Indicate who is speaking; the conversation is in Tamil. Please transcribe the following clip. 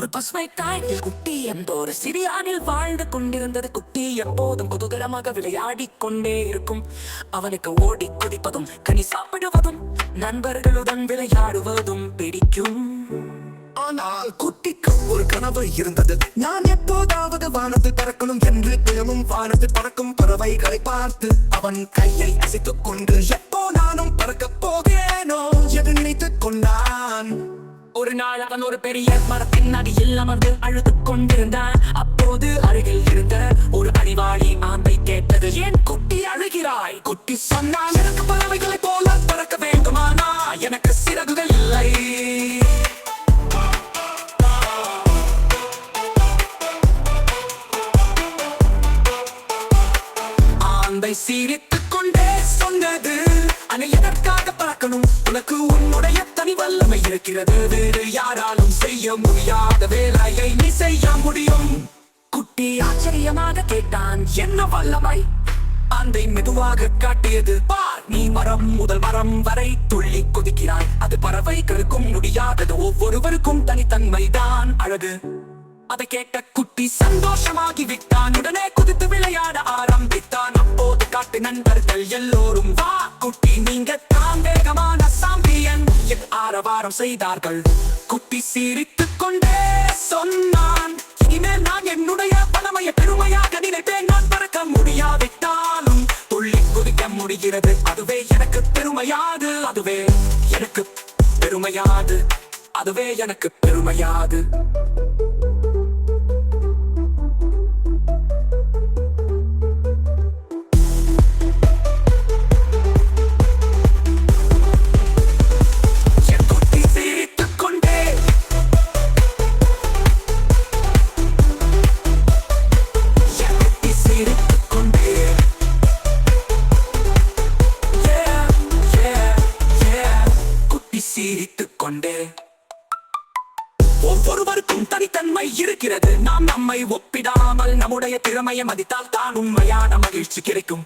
Speaker 1: ஒரு பசுமை தாயில் குட்டி என்ற சிறியானில் வாழ்ந்து கொண்டிருந்தது. குட்டி எப்போதும் குதூகலமாக விளையாடி கொண்டே இருக்கும். அவனுக்கு ஓடி குதிப்பதும் கனி சாப்பிடுவதும் நண்பர்களுடன் விளையாடுவதும் பிடிக்கும்.
Speaker 2: ஆனால் குட்டிக்கு ஒரு கனவு இருந்தது. நான் எப்போதாவது வானத்தில் பறக்கணும் என்று தினமும் வானத்தில் பறக்கும் பறவைகளை பார்த்து அவன் கையை அசைத்துக் கொண்டு எப்போ நானும் பறக்கப் போகேனோ என்று நினைத்துக் கொண்டான்.
Speaker 1: ஒரு நாள் அவன் ஒரு பெரிய மரத்தின் அடியில் அமர்ந்து அழுது கொண்டிருந்தான். அப்போது அருகில் இருந்த ஒரு அறிவாளி ஆந்தை கேட்டது ஏன் குட்டி அழுகிறாய்.
Speaker 2: குட்டி சொன்னான் எனக்கு பறவைகளைப் போல பறக்க வேண்டுமானா? எனக்கு சிறகுகள் இல்லை. ஆந்தை சீரித்துக் கொண்டே சொன்னது அணை எதற்காக பறக்கணும். உனக்கு உன்னுடைய வல்லமை இருக்கிறது. வேறு யாராலும் செய்ய முடியாத வேலையை நீ செய்ய முடியும்.
Speaker 1: குட்டி ஆச்சரியமாக கேட்டான்
Speaker 2: என்ன வல்லமை? அந்தை மெதுவாக காட்டியது பார் நீ மரம் முதல் மரம் வரை துள்ளி குதிக்கிறாய். அது பறவைகளுக்கும் முடியாதது ஒவ்வொருவருக்கும் தனித்தன்மைதான் அழகு. அதை கேட்ட குட்டி சந்தோஷமாகி விட்டான். உடனே குதித்து விளையாட ஆரம்பித்தான். அப்போது காட்டு நண்பர்கள் எல்லோரும் வா ஆரவாரம் செய்தார்கள். குட்டி சிரித்துக் கொண்டே சொன்னான் இனிமேல் நான் என்னுடைய பழமைய பெருமையாக நினைப்பேன். நான் பறக்க முடியாவிட்டாலும் துள்ளி குதிக்க முடிகிறது. அதுவே எனக்கு பெருமையாது அதுவே எனக்கு பெருமையாது அதுவே எனக்கு பெருமையாது. சிரித்துக் கொண்டு ஒவ்வொருவருக்கும் தனித்தன்மை இருக்கிறது. நாம் நம்மை ஒப்பிடாமல் நம்முடைய திறமையை மதித்தால் தான் உண்மையான மகிழ்ச்சி கிடைக்கும்.